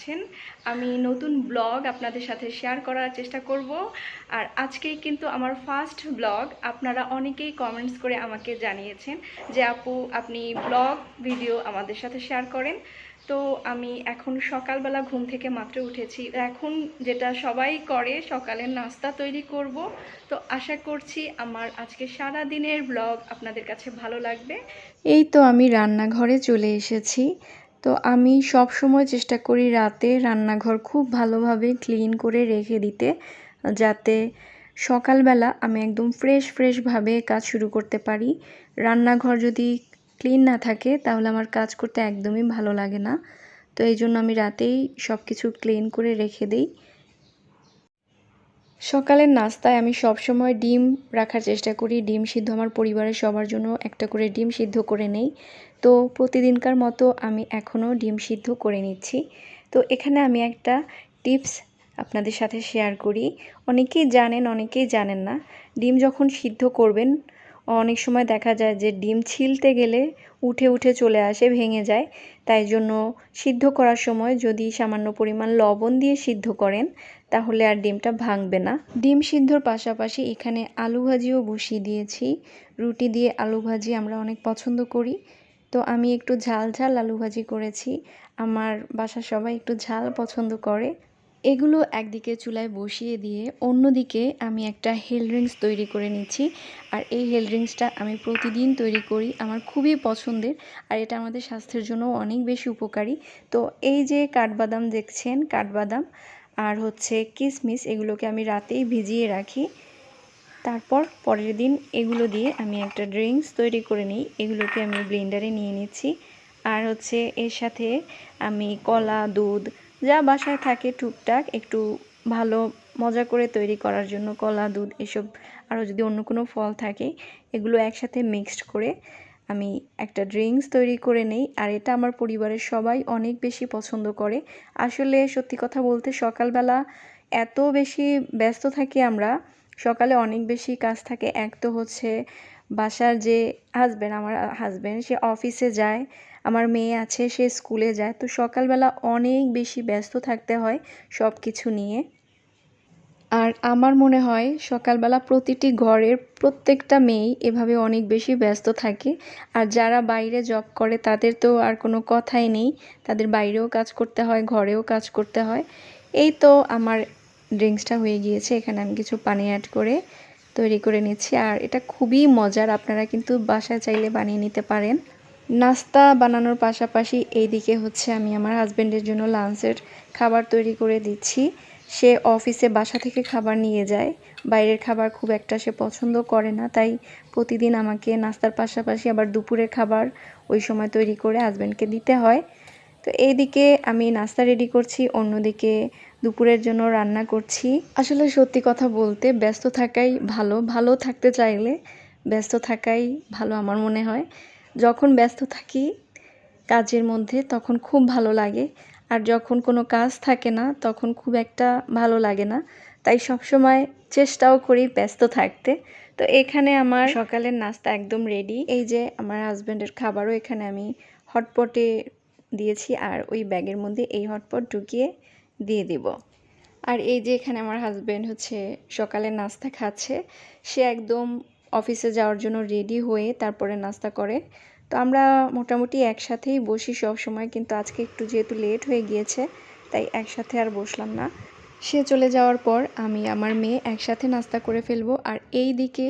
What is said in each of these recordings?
আছেন, আমি নতুন ব্লগ আপনাদের সাথে শেয়ার করার চেষ্টা করব। আর আজকেই কিন্তু আমার ফার্স্ট ব্লগ আপনারা অনেকেই কমেন্টস করে আমাকে জানিয়েছেন যে, আপু, আপনি ব্লগ ভিডিও আমাদের সাথে শেয়ার করেন। তো আমি এখন সকালবেলা ঘুম থেকে মাত্র উঠেছি। এখন যেটা সবাই করে, সকালের নাস্তা তৈরি করব। তো আশা করছি আমার আজকে সারা দিনের ব্লগ আপনাদের কাছে ভালো লাগবে। এই তো আমি রান্নাঘরে চলে এসেছি। তো আমি সব সময় চেষ্টা করি রাতে রান্নাঘর খুব ভালোভাবে ক্লিন করে রেখে দিতে, যাতে সকালবেলা আমি একদম ফ্রেশ, ফ্রেশভাবে কাজ শুরু করতে পারি। রান্নাঘর যদি ক্লিন না থাকে, তাহলে আমার কাজ করতে একদমই ভালো লাগে না। তো এই জন্য আমি রাতেই সব কিছু ক্লিন করে রেখে দিই। সকালের নাস্তায় আমি সব সময় ডিম রাখার চেষ্টা করি। ডিম সিদ্ধ আমার পরিবারের সবার জন্য একটা করে ডিম সিদ্ধ করে নেই। তো প্রতিদিনকার মতো আমি এখনও ডিম সিদ্ধ করে নিচ্ছি। তো এখানে আমি একটা টিপস আপনাদের সাথে শেয়ার করি। অনেকেই জানেন অনেকেই জানেন না। ডিম যখন সিদ্ধ করবেন, অনেক সময় দেখা যায় যে ডিম ছিলতে গেলে উঠে উঠে চলে আসে, ভেঙে যায়। তাই জন্য সিদ্ধ করার সময় যদি সামান্য পরিমাণ লবণ দিয়ে সিদ্ধ করেন, তাহলে আর ডিমটা ভাঙবে না। ডিম সিদ্ধর পাশাপাশি এখানে আলু ভাজিও বসিয়ে দিয়েছি। রুটি দিয়ে আলু ভাজি আমরা অনেক পছন্দ করি। তো আমি একটু ঝাল ঝাল আলু ভাজি করেছি। আমার বাসার সবাই একটু ঝাল পছন্দ করে। এগুলো একদিকে চুলায় বসিয়ে দিয়ে অন্যদিকে আমি একটা হেল ড্রিঙ্কস তৈরি করে নিচ্ছি। আর এই হেল ড্রিঙ্কসটা আমি প্রতিদিন তৈরি করি আমার খুবই পছন্দের। আর এটা আমাদের স্বাস্থ্যের জন্য অনেক বেশি উপকারী। তো এই যে কাঠবাদাম দেখছেন, কাঠবাদাম আর হচ্ছে কিশমিশ এগুলোকে আমি রাতেই ভিজিয়ে রাখি। তারপর পরের দিন এগুলো দিয়ে আমি একটা ড্রিঙ্কস তৈরি করে নিই। এগুলোকে আমি ব্লেন্ডারে নিয়ে নিচ্ছি। আর হচ্ছে এর সাথে আমি কলা, দুধ, যা বাসায় থাকে টুকটাক একটু ভালো মজা করে তৈরি করার জন্য কলা, দুধ এসব আরও যদি অন্য কোনো ফল থাকে, এগুলো একসাথে মিক্সড করে আমি একটা ড্রিঙ্কস তৈরি করে নেই। আর এটা আমার পরিবারের সবাই অনেক বেশি পছন্দ করে। আসলে সত্যি কথা বলতে সকালবেলা এত বেশি ব্যস্ত থাকি আমরা সকালে অনেক বেশি কাজ থাকে। এক তো হচ্ছে বাসার যে হাজব্যান্ড আমার হাজব্যান্ড সে অফিসে যায়, আমার মেয়ে আছে, সে স্কুলে যায়। তো সকালবেলা অনেক বেশি ব্যস্ত থাকতে হয় সব কিছু নিয়ে। আর আমার মনে হয় সকালবেলা প্রতিটি ঘরের প্রত্যেকটা মেয়েই এভাবে অনেক বেশি ব্যস্ত থাকে। আর যারা বাইরে জব করে, তাদের তো আর কোনো কথাই নেই। তাদের বাইরেও কাজ করতে হয়, ঘরেও কাজ করতে হয়। এই তো আমার ড্রিঙ্কসটা হয়ে গিয়েছে, এখানে আমি কিছু পানি অ্যাড করে তৈরি করে নিচ্ছি। আর এটা খুবই মজার, আপনারা কিন্তু বাসায় চাইলে বানিয়ে নিতে পারেন। নাস্তা বানানোর পাশাপাশি এইদিকে হচ্ছে আমি আমার হাজব্যান্ডের জন্য লাঞ্চের খাবার তৈরি করে দিচ্ছি। সে অফিসে বাসা থেকে খাবার নিয়ে যায়, বাইরের খাবার খুব একটা সে পছন্দ করে না, তাই প্রতিদিন আমাকে নাস্তার পাশাপাশি আবার দুপুরের খাবার ওই সময় তৈরি করে হাজব্যান্ডকে দিতে হয়। তো এইদিকে আমি নাস্তা রেডি করছি, অন্যদিকে দুপুরের জন্য রান্না করছি। আসলে সত্যি কথা বলতে ব্যস্ত থাকাই ভালো। ভালো থাকতে চাইলে ব্যস্ত থাকাই ভালো আমার মনে হয়। যখন ব্যস্ত থাকি কাজের মধ্যে তখন খুব ভালো লাগে। আর যখন কোনো কাজ থাকে না তখন খুব একটা ভালো লাগে না। তাই সবসময় চেষ্টাও করি ব্যস্ত থাকতে। তো এখানে আমার সকালের নাস্তা একদম রেডি এই যে আমার হাজব্যান্ডের খাবারও এখানে আমি হটপটে দিয়েছি। আর ওই ব্যাগের মধ্যে এই হটপট ঢুকিয়ে দিয়ে দিব। আর এই যে এখানে আমার হাজব্যান্ড হচ্ছে সকালে নাস্তা খাচ্ছে, সে একদম অফিসে যাওয়ার জন্য রেডি হয়ে তারপরে নাস্তা করে। তো আমরা মোটামুটি একসাথেই বসি সব সময়, কিন্তু আজকে একটু যেহেতু লেট হয়ে গিয়েছে, তাই একসাথে আর বসলাম না। সে চলে যাওয়ার পর আমি আমার মেয়ে একসাথে নাস্তা করে ফেলব, আর এই দিকে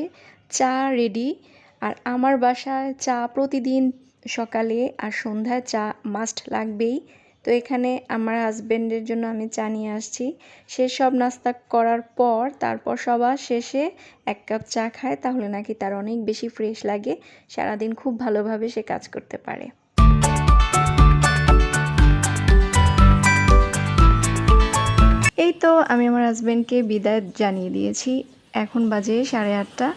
চা রেডি আর আমার বাসায় চা প্রতিদিন সকালে আর সন্ধ্যায় চা মাস্ট লাগবেই। তো এখানে আমার হাজব্যান্ডের জন্য আমি চা নিয়ে আসছি। সে সব নাস্তা করার পর, তারপর সবার শেষে এক কাপ চা খায়, তাহলে নাকি তার অনেক বেশি ফ্রেশ লাগে। সারাদিন খুব ভালোভাবে সে কাজ করতে পারে। এই তো আমি আমার হাজব্যান্ডকে বিদায় জানিয়ে দিয়েছি। এখন বাজে সাড়ে আটটা।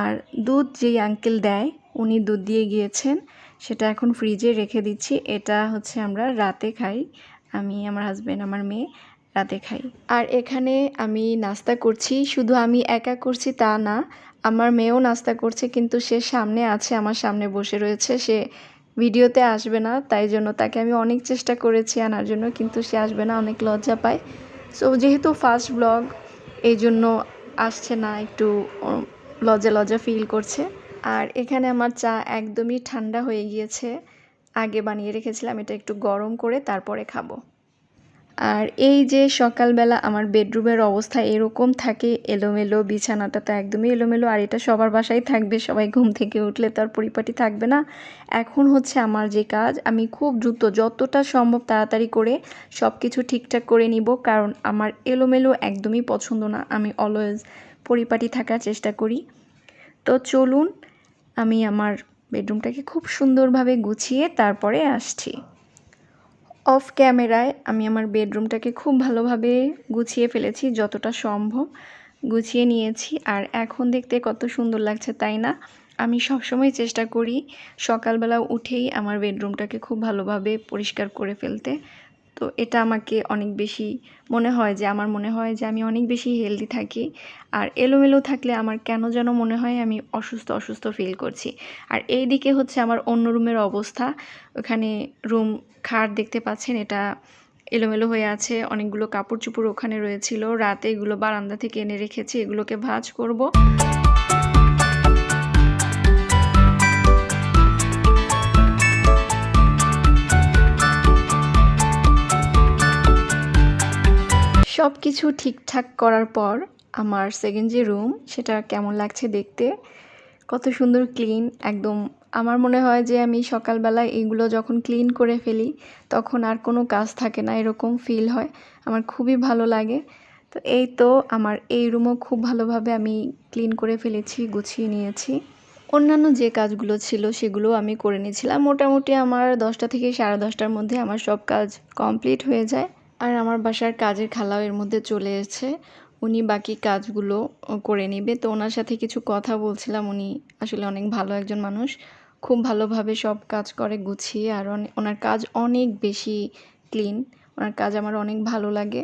আর দুধ যেই আঙ্কেল দেয়, উনি দুধ দিয়ে গিয়েছেন। সেটা এখন ফ্রিজে রেখে দিচ্ছি। এটা হচ্ছে আমরা রাতে খাই। আমি, আমার হাজব্যান্ড আমার মেয়ে রাতে খাই। আর এখানে আমি নাস্তা করছি। শুধু আমি একা করছি তা না, আমার মেয়েও নাস্তা করছে, কিন্তু সে সামনে আছে, আমার সামনে বসে রয়েছে। সে ভিডিওতে আসবে না, তাই জন্য তাকে আমি অনেক চেষ্টা করেছি আনার জন্য, কিন্তু সে আসবে না, অনেক লজ্জা পায়। সো যেহেতু ফার্স্ট ব্লগ এই জন্য আসছে না, একটু লজ্জা লজ্জা ফিল করছে। আর এখানে আমার চা একদমই ঠান্ডা হয়ে গিয়েছে। আগে বানিয়ে রেখেছিলাম, এটা একটু গরম করে তারপরে খাব। আর এই যে সকালবেলা আমার বেডরুমের অবস্থা এরকম থাকে, এলোমেলো বিছানাটা তো একদমই এলোমেলো, আর এটা সবার বাসায় থাকবে, সবাই ঘুম থেকে উঠলে তো আর পরিপাটি থাকবে না। এখন হচ্ছে আমার যে কাজ, আমি খুব দ্রুত যতটা সম্ভব তাড়াতাড়ি করে সব কিছু ঠিকঠাক করে নিব, কারণ আমার এলোমেলো একদমই পছন্দ না। আমি অলওয়েজ পরিপাটি থাকার চেষ্টা করি। তো চলুন আমি আমার বেডরুমটাকে খুব সুন্দরভাবে গুছিয়ে তারপরে আসছি। অফ ক্যামেরায় আমি আমার বেডরুমটাকে খুব ভালোভাবে গুছিয়ে ফেলেছি, যতটা সম্ভব গুছিয়ে নিয়েছি। আর এখন দেখতে কত সুন্দর লাগছে, তাই না? আমি সবসময় চেষ্টা করি সকালবেলা উঠেই আমার বেডরুমটাকে খুব ভালোভাবে পরিষ্কার করে ফেলতে। তো এটা আমাকে অনেক বেশি মনে হয় যে, আমার মনে হয় যে আমি অনেক বেশি হেলদি থাকি। আর এলোমেলো থাকলে আমার কেন যেন মনে হয় আমি অসুস্থ অসুস্থ ফিল করছি। আর এই দিকে হচ্ছে আমার অন্য রুমের অবস্থা। ওখানে রুম খাট দেখতে পাচ্ছেন, এটা এলোমেলো হয়ে আছে। অনেকগুলো কাপড় চোপড় ওখানে রয়েছিল। রাতে এগুলো বারান্দা থেকে এনে রেখেছি, এগুলোকে ভাঁজ করব। সব কিছু ঠিকঠাক করার পর আমার সেকেন্ড যে রুম সেটা কেমন লাগছে দেখতে? কত সুন্দর ক্লিন একদম আমার মনে হয় যে আমি সকালবেলা এইগুলো যখন ক্লিন করে ফেলি, তখন আর কোনো কাজ থাকে না, এরকম ফিল হয়। আমার খুবই ভালো লাগে। তো এই তো আমার এই রুমও খুব ভালোভাবে আমি ক্লিন করে ফেলেছি, গুছিয়ে নিয়েছি। অন্যান্য যে কাজগুলো ছিল, সেগুলো আমি করে নিয়েছিলাম। মোটামুটি আমার দশটা থেকে সাড়ে দশটার মধ্যে আমার সব কাজ কমপ্লিট হয়ে যায়। আর আমার বাসার কাজের খালাও এর মধ্যে চলে এসেছে। উনি বাকি কাজগুলো করে নেবে। তো ওনার সাথে কিছু কথা বলছিলাম। উনি আসলে অনেক ভালো একজন মানুষ। খুব ভালোভাবে সব কাজ করে গুছিয়ে। আর ওনার কাজ অনেক বেশি ক্লিন। ওনার কাজ আমার অনেক ভালো লাগে।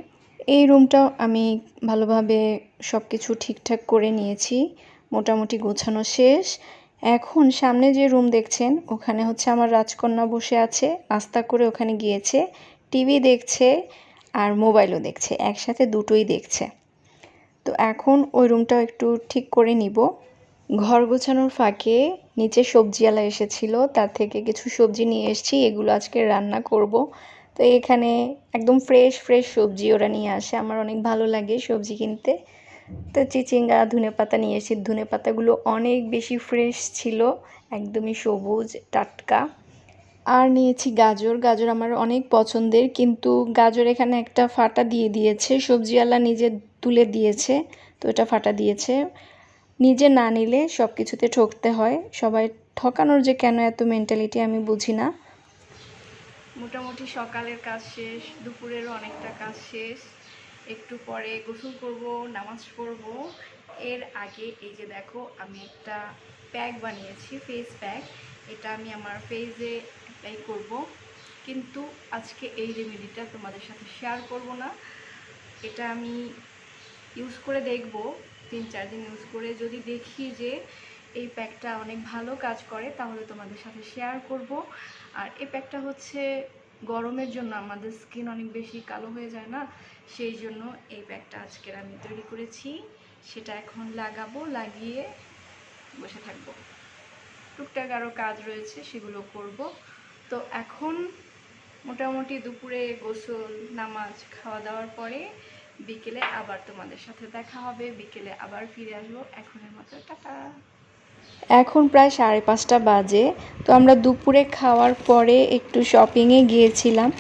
এই রুমটাও আমি ভালোভাবে সব কিছু ঠিকঠাক করে নিয়েছি। মোটামুটি গোছানো শেষ। এখন সামনে যে রুম দেখছেন, ওখানে হচ্ছে আমার রাজকন্যা বসে আছে। নাস্তা করে ওখানে গিয়েছে। টিভি দেখছে আর মোবাইলও দেখছে, একসাথে দুটোই দেখছে। তো এখন ওই রুমটাও একটু ঠিক করে নিব। ঘর গোছানোর ফাঁকে নিচে সবজিওয়ালা এসেছিল, তার থেকে কিছু সবজি নিয়ে এসেছি, এগুলো আজকে রান্না করব। তো এখানে একদম ফ্রেশ ফ্রেশ সবজি ওরা নিয়ে আসে, আমার অনেক ভালো লাগে সবজি কিনতে। তো চিচিঙ্গা ধনে পাতা নিয়ে এসেছি ধনে পাতাগুলো অনেক বেশি ফ্রেশ ছিল, একদমই সবুজ, টাটকা। আর নিয়েছি গাজর। গাজর আমার অনেক পছন্দের, কিন্তু গাজর এখানে একটা ফাটা দিয়ে দিয়েছে। সবজিওয়ালা নিজে তুলে দিয়েছে, তো এটা ফাটা দিয়েছে। নিজে না নিলে সব কিছুতে ঠকতে হয়। সবাই ঠকানোর যে কেন এত মেন্টালিটি আমি বুঝি না। মোটামুটি সকালের কাজ শেষ, দুপুরেরও অনেকটা কাজ শেষ। একটু পরে গোসল করব, নামাজ পড়ব। এর আগে এই যে দেখো, আমি একটা প্যাক বানিয়েছি ফেস প্যাক এটা আমি আমার ফেসে অ্যাপ্লাই করব। কিন্তু আজকে এই রেমেডিটা তোমাদের সাথে শেয়ার করব না। এটা আমি ইউজ করে দেখব, তিন চার দিন ইউজ করে। যদি দেখি যে এই প্যাকটা অনেক ভালো কাজ করে, তাহলে তোমাদের সাথে শেয়ার করব। আর এই প্যাকটা হচ্ছে গরমের জন্য, আমাদের স্কিন অনেক বেশি কালো হয়ে যায় না? সেই জন্য এই প্যাকটা আজকের আমি তৈরি করেছি। সেটা এখন লাগাবো, লাগিয়ে বসে থাকব। টুকটাক আরও কাজ রয়েছে, সেগুলো করব। তো এখন মোটামুটি দুপুরে গোসল, নামাজ খাওয়া দাওয়ার পরে বিকেলে আবার তোমাদের সাথে দেখা হবে, বিকেলে আবার ফিরে আসব। এখনের মতো, টাটা। এখন প্রায় সাড়ে পাঁচটা বাজে, তো আমরা দুপুরে খাওয়ার পরে একটু শপিংয়ে গিয়েছিলাম।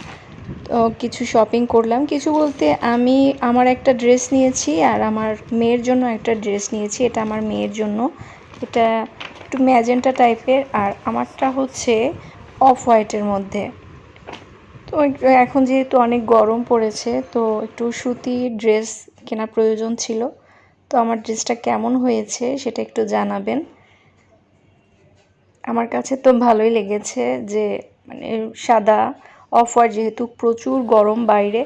তো কিছু শপিং করলাম। কিছু বলতে আমি আমার একটা ড্রেস নিয়েছি আর আমার মেয়ের জন্য একটা ড্রেস নিয়েছি। এটা আমার মেয়ের জন্য। এটা একটু ম্যাজেন্টা টাইপের আর আমারটা হচ্ছে অফ হোয়াইটের মধ্যে। তো এখন যেহেতু অনেক গরম পড়েছে, তো একটু সুতি ড্রেস কেনার প্রয়োজন ছিল। তো আমার ড্রেসটা কেমন হয়েছে সেটা একটু জানাবেন। আমার কাছে তো ভালোই লেগেছে যে মানে সাদা, অফ হোয়াইট যেহেতু প্রচুর গরম বাইরে,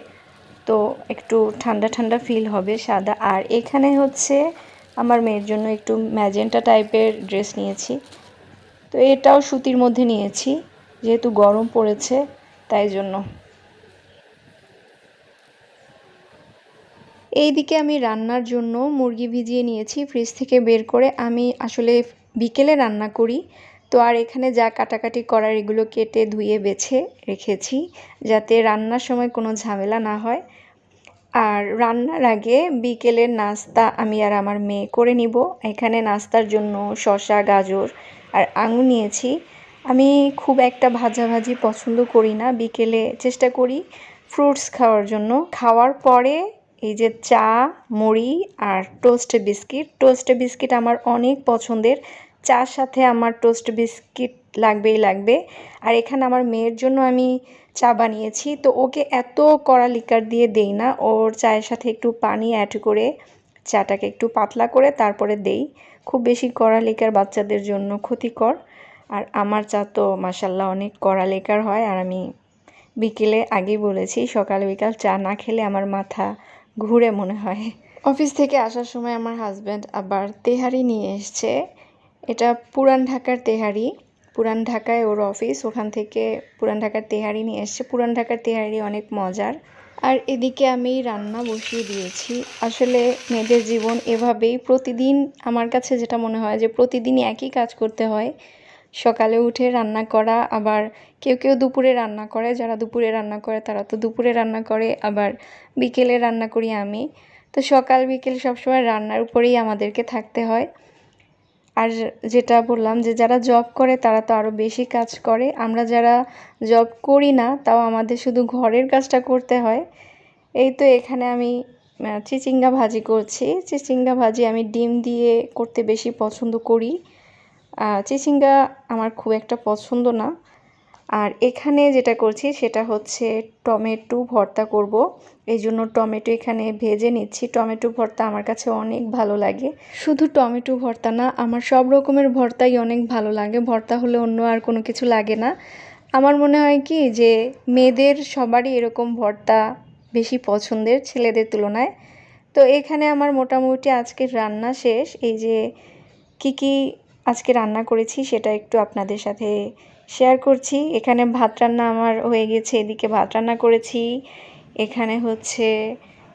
তো একটু ঠান্ডা ঠান্ডা ফিল হবে সাদা। আর এখানে হচ্ছে আমার মেয়ের জন্য একটু ম্যাজেন্টা টাইপের ড্রেস নিয়েছি। তো এটাও সুতির মধ্যে নিয়েছি। যেহেতু গরম পড়েছে, তাই জন্য। এইদিকে আমি রান্নার জন্য মুরগি ভিজিয়ে নিয়েছি, ফ্রিজ থেকে বের করে আমি আসলে বিকেলে রান্না করি। তো আর এখানে যা কাটাকাটি করার এগুলো কেটে ধুয়ে বেছে রেখেছি, যাতে রান্নার সময় কোনো ঝামেলা না হয়। আর রান্নার আগে বিকেলের নাস্তা আমি আর আমার মেয়ে করে নিব। এখানে নাস্তার জন্য শসা, গাজর আর আঙুর নিয়েছি। আমি খুব একটা ভাজাভাজি পছন্দ করি না। বিকেলে চেষ্টা করি ফ্রুটস খাওয়ার জন্য। খাওয়ার পরে এই যে চা, মুড়ি আর টোস্ট বিস্কিট টোস্ট বিস্কিট আমার অনেক পছন্দের। চার সাথে আমার টোস্ট বিস্কিট লাগবেই লাগবে। আর এখানে আমার মেয়ের জন্য আমি চা বানিয়েছি। তো ওকে এত কড়া লিকার দিয়ে দেই না। ওর চায়ের সাথে একটু পানি অ্যাড করে, চাটাকে একটু পাতলা করে তারপরে দেই। খুব বেশি কড়া লিকার বাচ্চাদের জন্য ক্ষতিকর। আর আমার চা তো মাসাল্লাহ অনেক কড়া লেকার হয় আর আমি বিকেলে আগেই বলেছি সকাল বিকাল চা না খেলে আমার মাথা ঘুরে মনে হয়। অফিস থেকে আসার সময় আমার হাজব্যান্ড আবার তেহারি নিয়ে এসছে। এটা পুরান ঢাকার তেহারি। পুরান ঢাকায় ওর অফিস, ওখান থেকে পুরান ঢাকার তেহারি নিয়ে এসছে। পুরান ঢাকার তেহারি অনেক মজার। আর এদিকে আমি রান্না বসিয়ে দিয়েছি। আসলে মেয়েদের জীবন এভাবেই প্রতিদিন, আমার কাছে যেটা মনে হয় যে প্রতিদিনই একই কাজ করতে হয়। সকালে উঠে রান্না করা, আবার কেউ কেউ দুপুরে রান্না করে, যারা দুপুরে রান্না করে তারা তো দুপুরে রান্না করে, আবার বিকেলে রান্না করি আমি। তো সকাল বিকেল সবসময় রান্নার উপরেই আমাদেরকে থাকতে হয়। আর যেটা বললাম যে যারা জব করে তারা তো আরও বেশি কাজ করে। আমরা যারা জব করি না, তাও আমাদের শুধু ঘরের কাজটা করতে হয়। এই তো এখানে আমি চিচিঙ্গা ভাজি করছি। চিচিঙ্গা ভাজি আমি ডিম দিয়ে করতে বেশি পছন্দ করি। চিচিঙ্গা আমার খুব একটা পছন্দ না। আর এখানে যেটা করছি, সেটা হচ্ছে টমেটো ভর্তা করব। এই জন্য টমেটো এখানে ভেজে নিচ্ছি। টমেটো ভর্তা আমার কাছে অনেক ভালো লাগে। শুধু টমেটো ভর্তা না, আমার সব রকমের ভর্তাই অনেক ভালো লাগে। ভর্তা হলে অন্য আর কোনো কিছু লাগে না। আমার মনে হয় কি যে, মেয়েদের সবারই এরকম ভর্তা বেশি পছন্দের ছেলেদের তুলনায়। তো এখানে আমার মোটামুটি আজকের রান্না শেষ। এই যে, কি কি আজকে রান্না করেছি সেটা একটু আপনাদের সাথে শেয়ার করছি। এখানে ভাত রান্না আমার হয়ে গেছে, এদিকে ভাত রান্না করেছি। এখানে হচ্ছে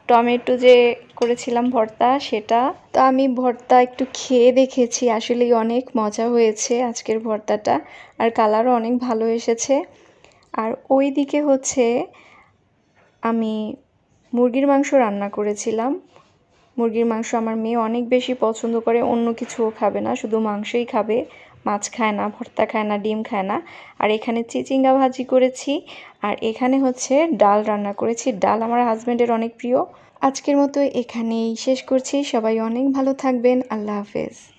টমেটো যে করেছিলাম ভর্তা, সেটা। তো আমি ভর্তা একটু খেয়ে দেখেছি, আসলেই অনেক মজা হয়েছে আজকের ভর্তাটা। আর কালারও অনেক ভালো এসেছে। আর ওই দিকে হচ্ছে আমি মুরগির মাংস রান্না করেছিলাম। মুরগির মাংস আমার মেয়ে অনেক বেশি পছন্দ করে, অন্য কিছুও খাবে না, শুধু মাংসই খাবে। মাছ খায় না, ভর্তা খায় না, ডিম খায় না। আর এখানে চিচিঙ্গা ভাজি করেছি, আর এখানে হচ্ছে ডাল রান্না করেছি। ডাল আমার হাজব্যান্ডের অনেক প্রিয়। আজকের মতো এখানেই শেষ করছি। সবাই অনেক ভালো থাকবেন। আল্লাহ হাফেজ।